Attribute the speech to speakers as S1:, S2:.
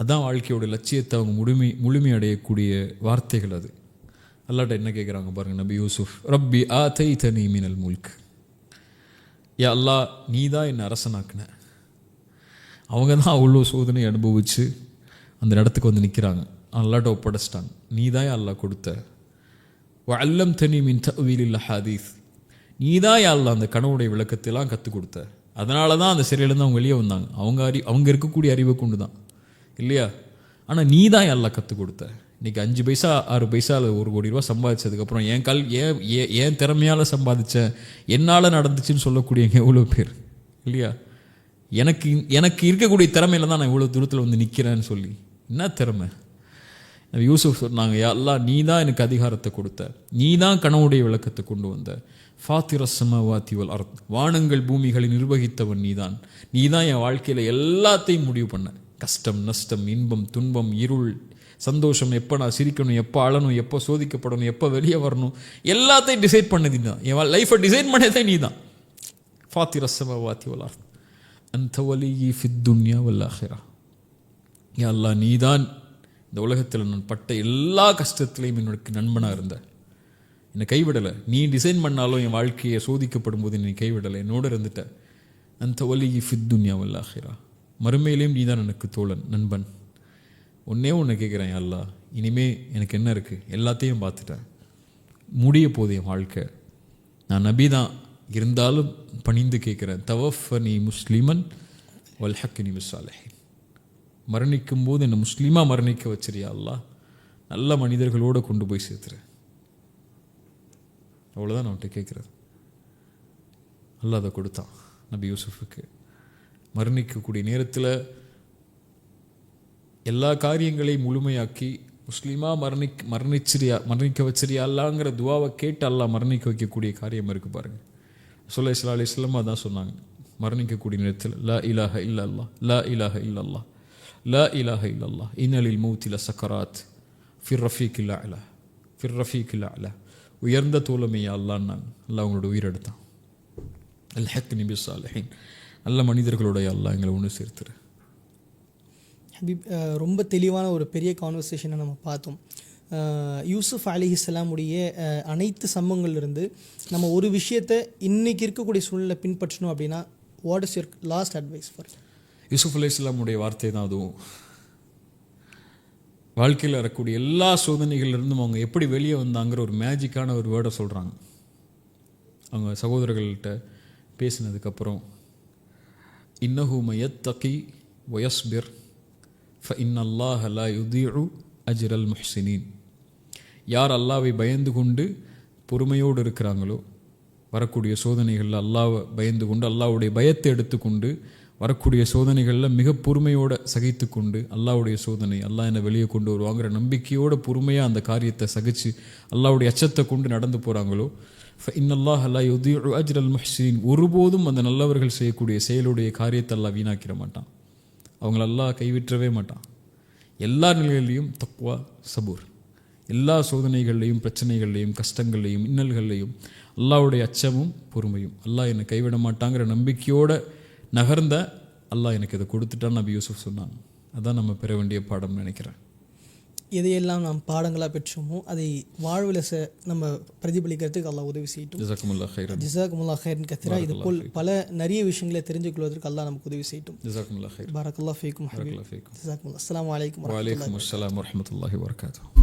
S1: அதான் வாழ்க்கையோட லட்சியத்தை அவங்க முழுமை முழுமையடையக்கூடிய வார்த்தைகள் அது. அல்லாட்ட என்ன கேட்குறாங்க பாருங்கள் நபி யூசுஃப் ரப்பி ஆ தை தனி மினல் முல்க். ஏ அல்லா நீ தான் என்னை அரசனாக்குன. அவங்க தான் அவ்வளோ சோதனை அனுபவித்து அந்த இடத்துக்கு வந்து நிற்கிறாங்க அல்லாட்ட ஒப்படைச்சிட்டாங்க. நீ தான் அல்லா கொடுத்த? வல்லம் தனி மின் தவீலில் ஹதீஸ். நீ தான் அல்லா அந்த கனவுடைய விளக்கத்தெல்லாம் கற்றுக் கொடுத்த. அதனால தான் அந்த சிறையிலேருந்து அவங்க வெளியே வந்தாங்க. அவங்க அறி அவங்க இருக்கக்கூடிய அறிவை கொண்டு தான் இல்லையா? ஆனால் நீ தான் எல்லாம் கற்றுக் கொடுத்த? இன்றைக்கி அஞ்சு பைசா ஆறு பைசா அல்லது ஒரு கோடி ரூபா சம்பாதிச்சதுக்கப்புறம் என் கல் ஏன் ஏன் ஏன் திறமையால் சம்பாதிச்சேன் என்னால் நடந்துச்சுன்னு சொல்லக்கூடியவங்க எவ்வளோ பேர்? இல்லையா? எனக்கு எனக்கு இருக்கக்கூடிய திறமையில தான் நான் இவ்வளோ தூரத்தில் வந்து நிற்கிறேன்னு சொல்லி. என்ன திறமை? யூசுஃப் சொன்னாங்க எல்லாம் நீ தான் எனக்கு அதிகாரத்தை கொடுத்த. நீ தான் கனவுடைய விளக்கத்தை கொண்டு வந்த. ஃபாத்திர சமவாத்திவல் அர்த். வானங்கள் பூமிகளை நிர்வகித்தவன் நீதான். நீ தான் என் வாழ்க்கையில் எல்லாத்தையும் முடிவு பண்ண. கஷ்டம் நஷ்டம் இன்பம் துன்பம் இருள் சந்தோஷம் எப்போ நான் சிரிக்கணும் எப்போ அழணும் எப்போ சோதிக்கப்படணும் எப்போ வெளியே வரணும் எல்லாத்தையும் டிசைட் பண்ணது நீ தான் என் லைஃப்பை டிசைட் பண்ணதே நீ தான் ஃபாத்தி ரசம வாத்தி அர்த். அந்த வலி ஃபித் துன்யா வல் ஆஹிரா. யா நீதான் இந்த உலகத்தில் நான் பட்ட எல்லா கஷ்டத்திலையும் என்னோட நண்பனாக இருந்த. என்னை கைவிடலை. நீ டிசைன் பண்ணாலும் என் வாழ்க்கையை சோதிக்கப்படும் போது நீ கைவிடலை. என்னோட இருந்துட்ட. அந்த வலி ஃபித் துன்யா வல்லாஹிரா மறுமையிலையும் நீ தான் எனக்கு தோழன் நண்பன். ஒன்னே ஒன்று கேட்குறேன் அல்லா இனிமே எனக்கு என்ன இருக்குது எல்லாத்தையும் பார்த்துட்டேன். முடிய போது என் வாழ்க்கை. நான் நபி தான் இருந்தாலும் பணிந்து கேட்குறேன் தவஃப நீ முஸ்லீமன் வல்ஹக் நீ முசாலஹின் மரணிக்கும் போது என்னை முஸ்லீமாக மரணிக்க வச்சிரியா அல்லா நல்ல மனிதர்களோடு கொண்டு போய் சேர்த்துறேன் அவ்வளோதான் நான் அவன்கிட்ட கேட்குறது அல்லா அதை கொடுத்தான் நபி யூசுஃபுக்கு. மரணிக்கக்கூடிய நேரத்தில் எல்லா காரியங்களையும் முழுமையாக்கி முஸ்லீமாக மரணிக் மரணிச்சிரியா மரணிக்க வச்சிரியா அல்லாங்கிற துவாவை கேட்டு அல்லா மரணிக்க வைக்கக்கூடிய காரியம் இருக்கு பாருங்கள் சொல்ல இஸ்லா அலி இஸ்லாமா தான் சொன்னாங்க. மரணிக்கக்கூடிய நேரத்தில் லா இலாஹ இல்லல்லா ல லா இலாஹ இல்லல்லா லா இலாஹ இல்லல்லா இன்னலில் மூத்தில சக்கராத் ஃபிர் ரஃபீக் இல்லா அலா ஃபிர் ரஃபீக் இல்லா அலா. உயர்ந்த தோழமையா அல்லான்னாங்க அல்லா அவங்களோட உயிரெடுத்தான் அல் ஹக் நிபி சாலஹின் நல்ல மனிதர்களுடைய அல்லாஹ் எங்களை ஒன்று சேர்த்துரு.
S2: ஹபீப் ரொம்ப தெளிவான ஒரு பெரிய கான்வர்சேஷனை நம்ம பார்த்தோம். யூசுஃப் அலிஹிஸ்லாமுடைய அஹ், அனைத்து சம்பவங்கள்லேருந்து நம்ம ஒரு விஷயத்தை இன்னைக்கு இருக்கக்கூடிய சூழ்நிலை பின்பற்றணும் அப்படின்னா what is your last advice for
S1: Yusuf Ali இஸ்லாமுடைய வார்த்தை தான் அதுவும். வாழ்க்கையில் வரக்கூடிய எல்லா சோதனைகள்லேருந்தும் அவங்க எப்படி வெளியே வந்தாங்கிற ஒரு மேஜிக்கான ஒரு வேர்டை சொல்கிறாங்க அவங்க சகோதரர்கள்ட்ட பேசினதுக்கப்புறம் இன்னஹு மயத்தகி ஒயஸ்பிர் ஃப இன்னல்லாஹ் லா யுதீஉ அஜ்ரல் முஹ்சினீன் யார் அல்லாவை பயந்து கொண்டு பொறுமையோடு இருக்கிறாங்களோ வரக்கூடிய சோதனைகளில் அல்லாவை பயந்து கொண்டு அல்லாவுடைய பயத்தை எடுத்துக்கொண்டு வரக்கூடிய சோதனைகளில் மிக பொறுமையோடு சகித்து கொண்டு அல்லாவுடைய சோதனை அல்லாஹ் என்னை வெளியே கொண்டு வருவாங்கிற நம்பிக்கையோட பொறுமையாக அந்த காரியத்தை சகித்து அல்லாவுடைய அச்சத்தை கொண்டு நடந்து போகிறாங்களோ இன்னல்லாஹ் அல்லா யுதீஉ அஜ்ரல் முஹ்சின் ஒருபோதும் அந்த நல்லவர்கள் செய்யக்கூடிய செயலுடைய காரியத்தை எல்லாம் வீணாக்கிட மாட்டான். அவங்கள அல்லாஹ் கைவிற்றவே மாட்டான். எல்லா நிலைகளிலையும் தக்வா சபூர். எல்லா சோதனைகள்லையும் பிரச்சனைகள்லையும் கஷ்டங்கள்லையும் இன்னல்கள்லையும் அல்லாவுடைய அச்சமும் பொறுமையும். அல்லாஹ் என்னை கைவிட மாட்டாங்கிற நம்பிக்கையோடு நகர்ந்த அல்லாஹ் எனக்கு இதை கொடுத்துட்டான்னு நபி யூசுஃப் சொன்னாங்க அதான் நம்ம பெற வேண்டிய பாடம்னு நினைக்கிறேன்.
S2: எதையெல்லாம் நாம் பாடங்களாக பெற்றோமோ அதை வாழ்வில் ச நம்ம பிரதிபலிக்கிறதுக்கு அல்லாஹ் உதவி செய்யட்டும்.
S1: ஜசாக்குமுல்லா ஹைரன்
S2: கத்திரா. இது போல் பல நிறைய விஷயங்களை தெரிஞ்சு கொள்வதற்கு அல்லாஹ் நமக்கு உதவி செய்யட்டும்.
S1: பாரக்கல்லா ஃபீக்கும்
S2: ஜிசாக்குமுல்லா அஸ்ஸலாமு அலைக்கும்
S1: வலைக்கம் அஸ்ஸலாம் வரமத்துல்லாஹி வரகாத்தூ